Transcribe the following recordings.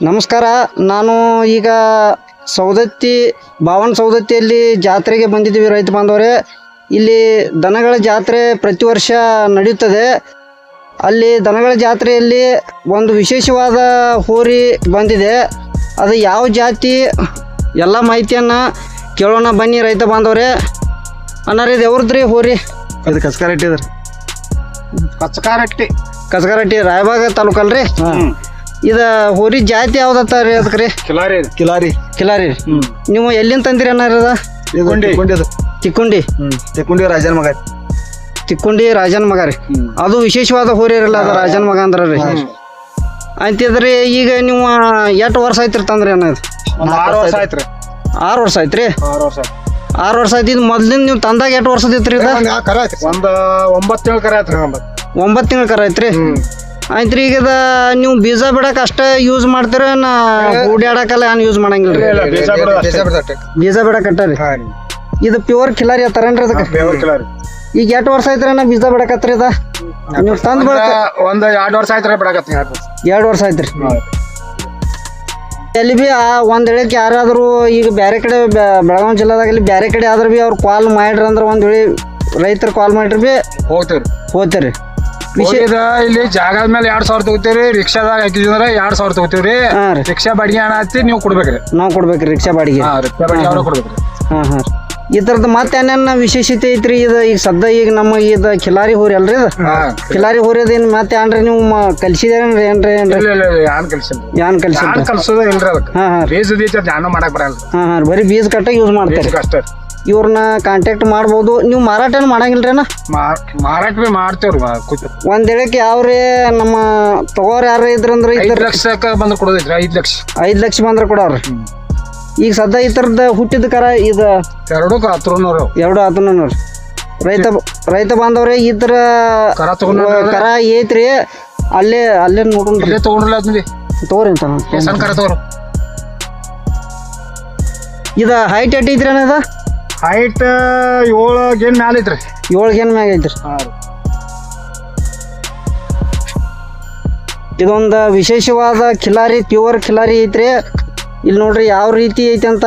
ನಮಸ್ಕಾರ. ನಾನು ಈಗ ಸೌದತ್ತಿ ಬಾವನ್ ಸೌದತ್ತಿಯಲ್ಲಿ ಜಾತ್ರೆಗೆ ಬಂದಿದ್ದೀವಿ ರೈತ ಬಾಂಧವರೇ. ಇಲ್ಲಿ ದನಗಳ ಜಾತ್ರೆ ಪ್ರತಿ ವರ್ಷ ನಡೆಯುತ್ತದೆ ಅಲ್ಲಿ ದನಗಳ ಜಾತ್ರೆಯಲ್ಲಿ ಒಂದು ವಿಶೇಷವಾದ ಹೋರಿ ಬಂದಿದೆ. ಅದು ಯಾವ ಜಾತಿ? ಎಲ್ಲ ಮಾಹಿತಿಯನ್ನು ಕೇಳೋಣ ಬನ್ನಿ ರೈತ ಬಾಂಧವರೇ. ಅನ್ನಾರ ಯಾವ್ರದ್ರಿ ಹೋರಿ? ಅದು ಕಸ್ಕಾರ ಅದ ಕಚ್ಚಕಾರಟ್ಟಿ ಕಸಗರಟ್ಟಿ ರಾಯಬಾಗ ತಾಲೂಕಲ್ರಿ? ಇದು ಹೋರಿ ಜಾತಿ ಯಾವ್ದತ್ತ ರೀ ಅದಕ್ಕೆ ರೀ ಕಿಲಾರಿ. ಕಿಲಾರಿ. ಕಿಲಾರಿ ನೀವು ಎಲ್ಲಿಂದ ತಂದಿರಿ ಅನ್ನಾರದ ಇದು ತಿಕ್ಕೊಂಡಿ. ತಿಕ್ಕೊಂಡಿದು ತಿಕ್ಕೊಂಡಿ. ಹ್ಮ್. ತಿಕ್ಕೊಂಡಿ ರಾಜನ ಮಗ ತಿಕ್ಕೊಂಡಿ ರಾಜನ್ ಮಗ ರೀ. ಅದು ವಿಶೇಷವಾದ ಹೋರಿ ಇರಲ್ಲ ಅದ ರಾಜನ್ ಮಗ ಅಂದ್ರ ರೀ. ಅಂತಿದ್ರಿ ಈಗ ನೀವು ಎಷ್ಟು ವರ್ಷ ಆಯ್ತು ತಂದ್ರಿ ಅನ್ನೋದು ಒಂದ್ ಆರು ವರ್ಷ ಆಯ್ತ್ರಿ. ಆರು ವರ್ಷ ಆಯ್ತ್ರಿ? ಆರು ವರ್ಷ ಆಯ್ತು ಆರು ವರ್ಷ ಇದು ಮೊದ್ಲಿಂದ ನೀವು ತಂದಾಗ ಎಷ್ಟು ವರ್ಷದ ರೀ ಇದು? ಒಂದ್ ಒಂಬತ್ತು ತಿಂಗಳು ಕರೆ ಆಯ್ತ್ರಿ ಒಂಬತ್ತು ತಿಂಗಳ ಕರ ಐತ್ರಿ ಆಯ್ತ್ರಿ ಈಗ ಇದ ನೀವು ಬೀಜ ಬಿಡಕ್ಕೆ ಅಷ್ಟೇ ಯೂಸ್ ಮಾಡ್ತೀರ ನಾ ಹೂಡ್ಯಾಡಕಲ್ಲ ಏನು ಯೂಸ್ ಮಾಡಂಗಿಲ್ಲ ರೀ ಬೀಜ ಬಿಡಕ್ಕೆ ಕಟ್ಟಾರಿ ಬಿಡಕ್ ಇದು ಪ್ಯೂರ್ ಕಿಲಾರಿ ಅತ್ತಾರೇನ್ರಿ ಅದಕ್ಕೆ? ಈಗ ಎಷ್ಟು ವರ್ಷ ಐತ್ರಿ ನಾ ಬೀಜ ಬಿಡಕತ್ರಿ ಇದ? ನೀವು ತಂದು ಬಿಡ ಒಂದು ಎರಡು ವರ್ಷ ಆಯ್ತು ಬಿಡಕತ್ತೀನಿ ಎರಡು ವರ್ಷ ಆಯ್ತು ರೀ. ಆಯ್ತ್ರಿ ಎಲ್ಲಿ ಬಿ ಆ ಒಂದ್ ಹೇಳಕ್ಕೆ ಯಾರಾದರೂ ಈಗ ಬೇರೆ ಕಡೆ ಬೆಳಗಾವಿ ಬೆಳಗಾವಿ ಇಲ್ಲಿ ಬೇರೆ ಕಡೆ ಆದ್ರೆ ಬಿ ಅವ್ರು ಕಾಲ್ ಮಾಡ್ರಿ ಅಂದ್ರೆ ಒಂದ್ ಹೇಳಿ ರೈತರು ಕಾಲ್ ಮಾಡ್ರಿ ಬಿ ಹೋಗ್ತೀರಿ ಹೋಗ್ತೀರಿ. ವಿಷಯ ಇಲ್ಲಿ ಜಾಗದ ಮೇಲೆ ಎರಡ್ ಸಾವಿರ ತಗೋತೀರಿ ರಿಕ್ಷಾದಾಗ ಹಾಕಿದ್ರೆ ಎರಡ್ ಸಾವಿರ ತಗೋತೀವ್ರಿ. ಹಾ ರೀ. ರಿಕ್ಷಾ ಬಾಡಿಗೆ ಹಣ ಹತ್ತಿ ನೀವು ಕೊಡ್ಬೇಕ್ರಿ. ನಾವು ಕೊಡ್ಬೇಕ್ರಿ ರಿಕ್ಷಾ ಬಾಡಿಗೆ. ಹಾ ರಿಕ್ಷಾ ಬಾಡಿಗೆ ಅವ್ರ ಕೊಡ್ಬೇಕ್ರಿ. ಹಾಂ ಹಾಂ ಈ ಥರದ್ದು ಮತ್ತೆ ಏನೇನು ವಿಶೇಷತೆ ಐತ್ರಿ ಇದು? ಈಗ ಸದ್ದ ಈಗ ನಮ್ಮ ಇದು ಖಿಲಾರಿ ಹೋರಿ ಅಲ್ರಿ ಇದು? ಹಾ. ಖಿಲಾರಿ ಹೋರಿ ಅದೇನು ಮತ್ತೆ ಏನ್ರಿ ನೀವು ಕಲ್ಸಿದೇನ್ರಿ ಏನ್ರಿ ಏನ್ರಿ? ಇಲ್ಲ ಇಲ್ಲ ಇಲ್ಲ ಯಾನ್ ಕಲ್ಸಿಲ್ಲ. ಯಾನ್ ಕಲ್ಸಿದ್ರಿ ಯಾನ್ ಕಲ್ಸೋದ ಇಲ್ರಿ ಅದಕ್ಕೆ. ಹಾಂ ಹಾಂ ಬೀಜದ ಐತಿ ಜ್ಞಾನ ಮಾಡಕ್ ಬರಲ್ಲ. ಹಾಂ ಹಾಂ ಬರೀ ಬೀಜ ಕಟ್ಟಾಗ ಯೂಸ್ ಮಾಡ್ತಾರೆ? ಅಷ್ಟೇ ಇವ್ರನ್ನ ಕಾಂಟ್ಯಾಕ್ಟ್ ಮಾಡ್ಬೋದು. ನೀವು ಮಾರಾಟ ಮಾಡಂಗಿಲ್ರಿ ಮಾಡಂಗಿಲ್ರೇನ? ಮಾರ್- ಮಾರಾಟ ಬಿ ಮಾಡ್ತೇವ್ರಿ ಒಂದ್ ಹೇಳಕ್ಕೆ ಯಾವ್ರಿ ನಮ್ಮ ತಗೋರ್ ಯಾರ ಇದ್ರಂದ್ರೆ ಐದ್ ಇದ್ರ ಲಕ್ಷಕ್ಕ ಬಂದು ಕೊಡೋದೈತ್ರಿ ಐದ್ ಲಕ್ಷ. ಐದು ಲಕ್ಷ ಬಂದ್ರ ಕೊಡವ್ರಿ ಈಗ ಸದ್ಯ ಈ ಥರದ ಹುಟ್ಟಿದ ಕರ ಇದು ಎರಡು ಹತ್ರನೂರು ಎರಡು ಆತನ ನೋಡ್ರಿ ರೈತ ರೈತ ಬಾಂಧವ್ರೆ ಈ ಥರ ಕರ ಕರ ಐತ್ರಿ. ಅಲ್ಲೇ ಅಲ್ಲೇ ನೋಡ್ರಿ ಇಲ್ಲೇ ತಗೊಂಡ್ರಲ್ಲ ಅದ್ನಲ್ಲಿ ತಗೋರಿ ಅಂತ. ಸಣ್ಣ ಕರ ತಗೋರು? ಇದು ಹೈಟ್ ಎಟ್ ಐತ್ರಿ ಅನ್ನದ ಹೈಟ್ ಏಳು ಗೇನ್ ಮ್ಯಾಲ ಐತ್ರಿ? ಏಳು ಗೇನ್ ಮ್ಯಾಗ ಐತ್ರಿ ಇದೊಂದು ವಿಶೇಷವಾದ ಖಿಲಾರಿ ಪ್ಯೂರ್ ಖಿಲಾರಿ ಐತ್ರಿ. ಇಲ್ಲಿ ನೋಡ್ರಿ ಯಾವ ರೀತಿ ಐತಿ ಅಂತ.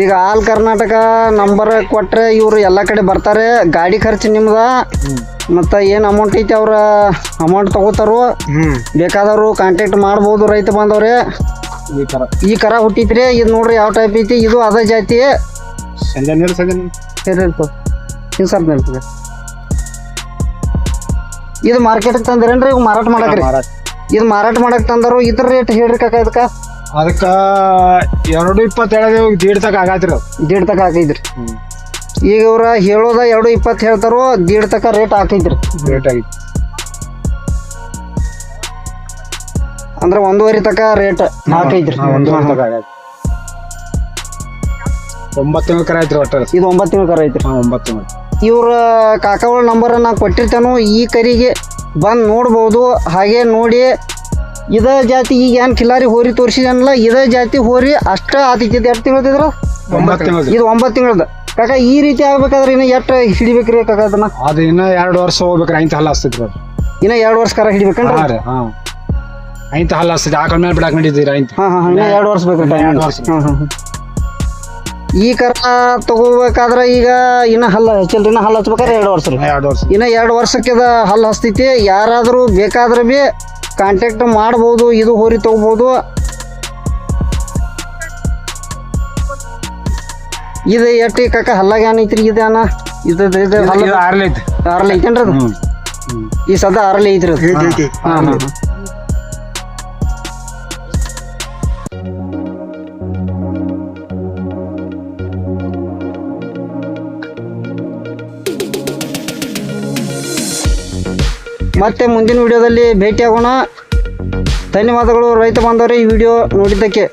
ಈಗ ಆಲ್ ಕರ್ನಾಟಕ ನಂಬರ್ ಕೊಟ್ರೆ ಇವರು ಎಲ್ಲ ಕಡೆ ಬರ್ತಾರೆ. ಗಾಡಿ ಖರ್ಚು ನಿಮ್ದ. ಮತ್ತು ಏನು ಅಮೌಂಟ್ ಐತಿ ಅವ್ರ ಅಮೌಂಟ್ ತಗೋತಾರು. ಬೇಕಾದವ್ರು ಬೇಕಾದವರು ಕಾಂಟ್ಯಾಕ್ಟ್ ಮಾಡ್ಬೋದು ರೈತ ಬಂದವ್ರೆ ಈ ಕರ. ಹುಟ್ಟಿತ್ರಿ. ಇದು ನೋಡ್ರಿ ಯಾವ ಟೈಪ್ ಐತಿ. ಇದು ಅದ ಜಾತಿ. ಇದು ಮಾರ್ಕೆಟ್ ತಂದ್ರೇನ್ರಿ? ಈಗ ಮಾರಾಟ ಮಾಡಕ್ರಿ. ಇದು ಮಾರಾಟ ಮಾಡಕ್ ತಂದರು ಇದ್ರ ರೇಟ್ ಹೇಳ್ರಿ ಕಾಕ ಇದಕ್ಕ. ಅದಕ್ಕ ಎರಡು ಹೋಗಿ ದೀಡ್ ತಕ ಆಗತ್ರಿ ಅದು. ದೀಡ್ ತಕ ಹಾಕೈತ್ರಿ ಈಗ ಇವ್ರ ಹೇಳೋದ ಎರಡು ಇಪ್ಪತ್ತು ಹೇಳ್ತಾರೋ ದೀಡ್ ತಕ ರೇಟ್ ಹಾಕೈತ್ರಿ. ರೇಟ್ ಆಗಿತ್ತು ಅಂದ್ರೆ ಒಂದೂವರೆ ತಕ ರೇಟ್ ಹಾಕೈತ್ರಿ. ಒಂದು ತಕ ಆಗೈತಿ ಒಂಬತ್ತು ತಿಂಗಳ ಕರ ಐತ್ರಿ ಒಟ್ಟ ಇದು ಒಂಬತ್ತು ತಿಂಗಳ ಕರ ಐತ್ರಿ. ಹಾಂ ಒಂಬತ್ತು ತಿಂಗಳು. ಇವ್ರ ಕಾಕಾವಳ ನಂಬರ್ ನಾ ಕೊಟ್ಟಿರ್ತೇನು ಈ ಕರಿಗೆ ಬಂದು ನೋಡ್ಬೋದು ಹಾಗೆ ನೋಡಿ ಇದ ಜಾತಿ ಈಗ ಏನು ಕಿಲಾರಿ ಹೋರಿ ತೋರಿಸಿದನಲ್ಲ ಇದ ಜಾತಿ ಹೋರಿ ಅಷ್ಟ ಆತೈತಿ ಎಷ್ಟು ತಿಂಗಳದಿದ್ರ ಒಂಬತ್ತು ತಿಂಗಳು ಇದು ಒಂಬತ್ತು ತಿಂಗಳದ. ಕಾಕ ಈ ರೀತಿ ಆಗ್ಬೇಕಾದ್ರೆ ಇನ್ನು ಎಷ್ಟು ಹಿಡಿಬೇಕ್ರಿ ಕಾಕ ಅದನ್ನ? ಅದು ಇನ್ನ ಎರಡು ವರ್ಷ ಹೋಗ್ಬೇಕ್ರಿ ಐಂತ ಹಲ್ಲ ಆಸ್ತಿ ಅದು. ಇನ್ನ ಎರಡು ವರ್ಷ ಕರ ಹಿಡಿಬೇಕಂದ್ರೆ ಹಾಂ ರೀ ಹಾ. ಐಂತ ಹಲ್ಲ ಹಸ್ತೈತಿ ಆಕಳ ಮೇಲೆ ಬಿಡಾಕ್ ನಡೀತೀರಿ ಐಂತ ಹಾಂ ಹಾಂ ಇನ್ನ ಎರಡು ವರ್ಷ ಬೇಕು ಎರಡು ವರ್ಷ. ಹಾಂ ಹಾಂ ಈ ಕರ ತಗೋಬೇಕಾದ್ರೆ ಈಗ ಇನ್ನ ಹಲ್ಲ ಹಚ್ಚಲ್ರಿ ಇನ್ನ ಹಲ್ಲ ಹಚ್ಬೇಕಾದ್ರೆ ಎರಡು ವರ್ಷ ಎರಡು ವರ್ಷ. ಇನ್ನ ಎರಡು ವರ್ಷಕ್ಕೆ ಹಲ್ಲ ಹಲ್ಲು ಹಸ್ತೈತಿ ಯಾರಾದರೂ ಬೇಕಾದ್ರೆ ಬಿ ಕಾಂಟ್ಯಾಕ್ಟ್ ಮಾಡ್ಬೋದು ಇದು ಹೋರಿ ತಗೋಬೋದು. ಇದು ಎಟ್ಟಿ ಕಾಕ ಹಲ್ಲಾಗ ಏನೈತ್ರಿ ಇದು ಅಣ್ಣ? ಇದು ಇದು ಹಲ್ಲ ಇದು ಆರ್ಲಿ ಐತಿ ಆರಲ್ಲ ಐತೇನ್ರಿ ಅದು? ಈ ಸದ ಆರಲೇ ಐತ್ರಿ ಅದು. ಐತಿ ಹಾಂ ಹಾಂ ಮತ್ತೆ ಮುಂದಿನ ವಿಡಿಯೋದಲ್ಲಿ ಭೇಟಿಯಾಗೋಣ. ಧನ್ಯವಾದಗಳು ರೈತ ಬಾಂಧವರೇ ಈ ವಿಡಿಯೋ ನೋಡಿದ್ದಕ್ಕೆ.